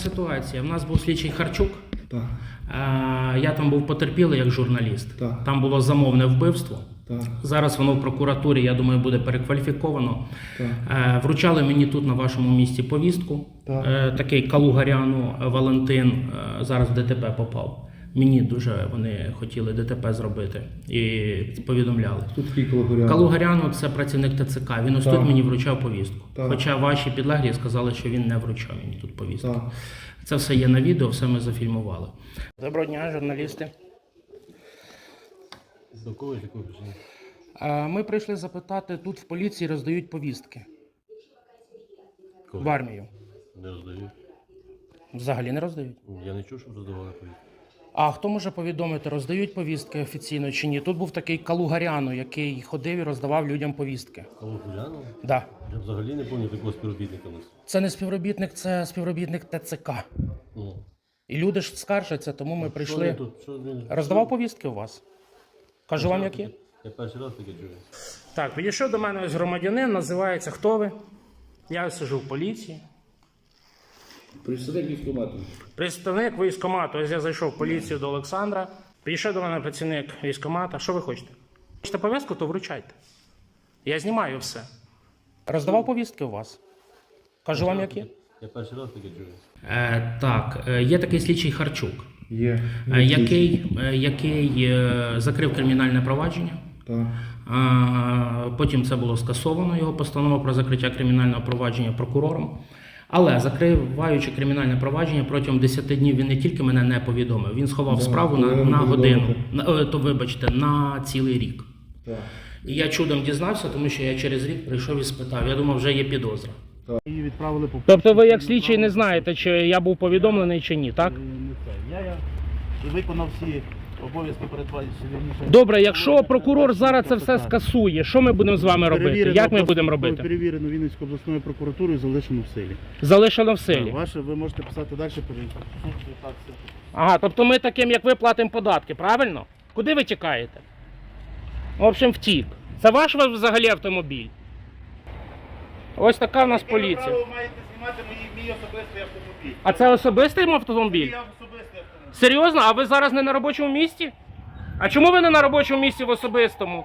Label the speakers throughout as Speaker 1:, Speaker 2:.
Speaker 1: ситуація. У нас був слідчий Харчук.
Speaker 2: Так,
Speaker 1: Е, Я там був потерпілий як журналіст.
Speaker 2: Так.
Speaker 1: Там було замовне вбивство.
Speaker 2: так,
Speaker 1: Зараз воно в прокуратурі, я думаю, буде перекваліфіковано.
Speaker 2: так.
Speaker 1: Е, Вручали мені тут на вашому місці повістку.
Speaker 2: Так.
Speaker 1: Е, Такий Калугаряну Валентин е, зараз в ДТП попав. Мені дуже вони хотіли ДТП зробити і повідомляли.
Speaker 2: Тут такий калагорян.
Speaker 1: Калугаряну це працівник ТЦК. Він ось
Speaker 2: Так.
Speaker 1: тут мені вручав повістку.
Speaker 2: Так.
Speaker 1: Хоча ваші підлеглі сказали, що він не вручав мені тут повістку.
Speaker 2: Так.
Speaker 1: Це все є на відео, все ми зафільмували. Доброго дня, журналісти.
Speaker 3: До кого з якої?
Speaker 1: Е, Ми прийшли запитати, тут в поліції роздають повістки
Speaker 3: Кого?
Speaker 1: в армію.
Speaker 3: Не роздають.
Speaker 1: Взагалі не роздають.
Speaker 3: Я не чув, щоб роздавали повістки.
Speaker 1: А хто може повідомити, роздають повістки офіційно чи ні? Тут був такий Калугаряну, який ходив і роздавав людям повістки.
Speaker 3: Гуляну?
Speaker 1: Да.
Speaker 3: Я взагалі не пам'ятаю такого співробітника у нас.
Speaker 1: Це не співробітник, це співробітник ТЦК.
Speaker 3: Ну.
Speaker 1: І люди ж скаржаться, тому ми
Speaker 3: Що
Speaker 1: прийшли.
Speaker 3: він тут? Що він?
Speaker 1: Роздавав повістки у вас? Кажу вам, як є?
Speaker 3: Я перший раз таке чую.
Speaker 1: Так, підійшов до мене ось громадянин, називається Хто ви? Я сижу в поліції.
Speaker 2: Представник військкомату.
Speaker 1: Представник військкомату, ось я зайшов в поліцію до Олександра. Підійшов до мене працівник військкомата. Що ви хочете? Хочете повістку, то вручайте. Я знімаю все. Роздавав повістки у вас. Кажу вам, як є?
Speaker 3: Я перший раз таке чую.
Speaker 1: Е, так, е, є такий слідчий Харчук,
Speaker 2: Є.
Speaker 1: е, який, е, який е, закрив кримінальне провадження.
Speaker 2: Так.
Speaker 1: А, Потім це було скасовано його постанова про закриття кримінального провадження прокурором. Але закриваючи кримінальне провадження протягом 10 днів він не тільки мене не повідомив, він сховав
Speaker 2: Да,
Speaker 1: справу на, на годину, на, е, то вибачте, на цілий рік.
Speaker 2: Так.
Speaker 1: І я чудом дізнався, тому що я через рік прийшов і спитав. Я думав, вже є підозра.
Speaker 4: Її відправили по
Speaker 1: Тобто ви як слідчий не знаєте, чи я був повідомлений чи ні, так?
Speaker 4: Е, не це. Я, я виконав всі обов'язки передбачені.
Speaker 1: Добре, якщо прокурор зараз це все скасує, що ми будемо з вами робити?
Speaker 4: Перевірено
Speaker 1: Як ми будемо робити?
Speaker 4: Перевірено Вінницькою обласною прокуратурою, залишено в силі.
Speaker 1: Залишено в силі.
Speaker 4: Ваше ви можете писати далі перевірку. Так, все.
Speaker 1: Ага, тобто ми таким, як ви платимо податки, правильно? Куди ви тікаєте? В общем, втік. Це ваш взагалі автомобіль. Ось така в нас
Speaker 4: Яке ви
Speaker 1: поліція.
Speaker 4: маєте знімати мій, особистий автомобіль?
Speaker 1: А це особистий автомобіль?
Speaker 4: Особистий автомобіль.
Speaker 1: Серйозно? А ви зараз не на робочому місці? А чому ви не на робочому місці в особистому?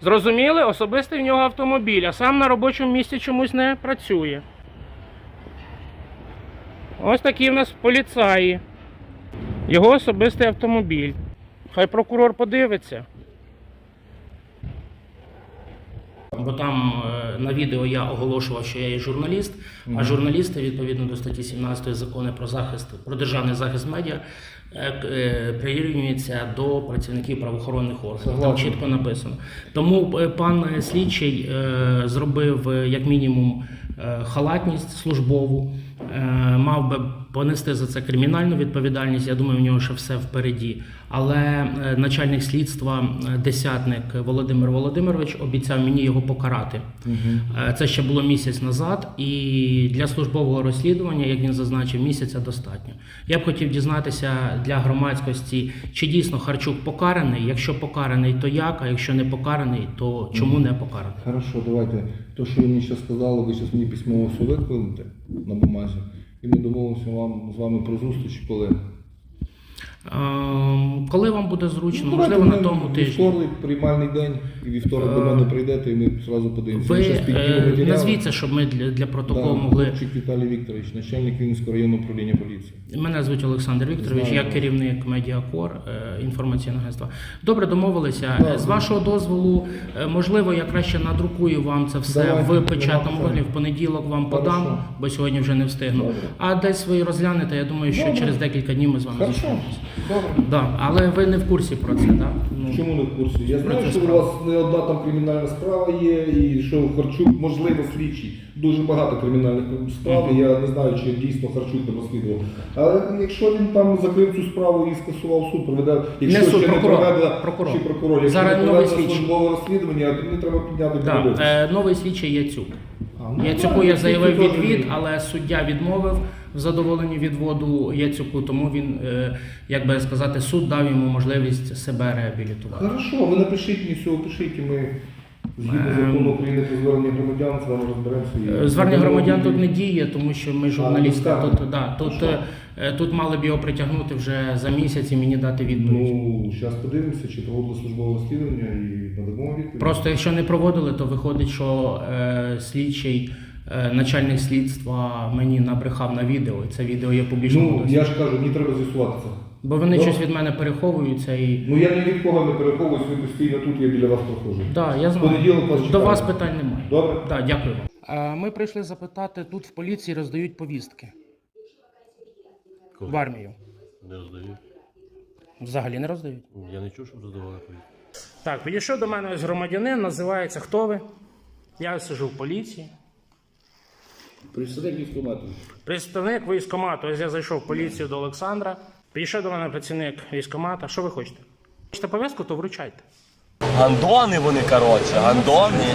Speaker 1: Зрозуміли? Особистий в нього автомобіль, а сам на робочому місці чомусь не працює. Ось такі в нас поліцаї. Його особистий автомобіль. Хай прокурор подивиться. Бо там е, на відео я оголошував, що я є журналіст, а журналісти, відповідно до статті 17 закону про захист, про державний захист медіа, е, е, прирівнюється до працівників правоохоронних органів. Там чітко написано. Тому пан слідчий зробив як мінімум халатність службову, мав би понести за це кримінальну відповідальність. Я думаю, в нього ще все впереді. Але е, начальник слідства, е, десятник Володимир Володимирович, обіцяв мені його покарати. Е, Це ще було місяць назад, і для службового розслідування, як він зазначив, місяця достатньо. Я б хотів дізнатися для громадськості, чи дійсно Харчук покараний. Якщо покараний, то як? А якщо не покараний, то чому не покараний?
Speaker 2: Хорошо, давайте. То, що ви мені зараз сказали, ви зараз мені письмово все викладете на бумазі. І ми домовимося вам з вами про зустріч, коли.
Speaker 1: Ем, Коли вам буде зручно,
Speaker 2: Ну,
Speaker 1: можливо, на тому тижні.
Speaker 2: Вівторок, приймальний день, і вівторок до
Speaker 1: Е,
Speaker 2: мене прийдете, і ми одразу подивимося.
Speaker 1: Ви е, назвіться, щоб ми для, для протоколу
Speaker 2: Да,
Speaker 1: могли.
Speaker 2: Чик Віталій Вікторович, начальник Вінницького районного управління поліції.
Speaker 1: Мене звуть Олександр Вікторович,
Speaker 2: Знаю.
Speaker 1: я керівник Медіакор е, інформаційного агентства. Добре, домовилися.
Speaker 2: Да.
Speaker 1: Е, З вашого дозволу, е, можливо, я краще надрукую вам це все
Speaker 2: Давайте,
Speaker 1: в печатному вигляді. В понеділок вам
Speaker 2: Хорошо.
Speaker 1: подам, бо сьогодні вже не встигну.
Speaker 2: Добре.
Speaker 1: А десь ви розглянете. Я думаю, що
Speaker 2: Добре.
Speaker 1: через декілька днів ми з вами зустрінемося.
Speaker 2: Добре.
Speaker 1: Да. Але ви не в курсі про це, так? Ну,
Speaker 2: Чому не в курсі? Я знаю,
Speaker 1: Процес
Speaker 2: що у вас не одна там кримінальна справа є, і що Харчук, можливо, слідчий. Дуже багато кримінальних справ, і я не знаю, чи дійсно Харчук там розслідував. Але якщо він там закрив цю справу і скасував суд, проведе, якщо
Speaker 1: Не суд,
Speaker 2: ще
Speaker 1: прокурор,
Speaker 2: не проведла
Speaker 1: прокурор.
Speaker 2: чи прокурор, якщо
Speaker 1: Зараз
Speaker 2: не
Speaker 1: новий
Speaker 2: проведено
Speaker 1: слідчий.
Speaker 2: службове розслідування, то не треба підняти
Speaker 1: Да. Е, новий слідчий Яцюк.
Speaker 2: А, ну,
Speaker 1: Яцюку я заявив відвід, але суддя відмовив в задоволенні відводу Яцюку, тому він, е, як би сказати, суд дав йому можливість себе реабілітувати.
Speaker 2: Хорошо, ви напишіть мені все, пишіть і ми Згідно закону України про звернення громадян, з вами розберемося.
Speaker 1: Е, Звернення громадян тут не діє, тому що ми журналісти.
Speaker 2: так.
Speaker 1: Тут, да, тут, е, тут мали б його притягнути вже за місяць і мені дати відповідь.
Speaker 2: Ну, зараз подивимося, чи проводили службове розслідування і надамо відповідь.
Speaker 1: Просто якщо не проводили, то виходить, що е, слідчий, е, начальник слідства мені набрехав на відео, і це відео є публічним.
Speaker 2: Ну, я ж кажу, мені треба з'ясувати це.
Speaker 1: Бо вони
Speaker 2: Добре.
Speaker 1: щось від мене переховуються і.
Speaker 2: Ну я ні від кого не переховуюсь, ви постійно тут, я біля вас проходжу.
Speaker 1: Да, я знаю.
Speaker 2: понеділок вас
Speaker 1: До
Speaker 2: чекаю.
Speaker 1: вас питань немає.
Speaker 2: Добре?
Speaker 1: Да, дякую вам. Е, Ми прийшли запитати, тут в поліції роздають повістки в армію.
Speaker 3: Не роздаю.
Speaker 1: Взагалі не роздають.
Speaker 3: Я не чув, щоб роздавали повістки.
Speaker 1: Так, підійшов до мене ось громадянин, називається Хто ви? Я сижу в поліції.
Speaker 2: Представник військкомату.
Speaker 1: Представник військкомату, ось я зайшов в поліцію до Олександра. Підійшов до мене працівник військкомата. Що ви хочете? Хочете пов'язку, то вручайте.
Speaker 5: Гандони вони, коротше, гандони.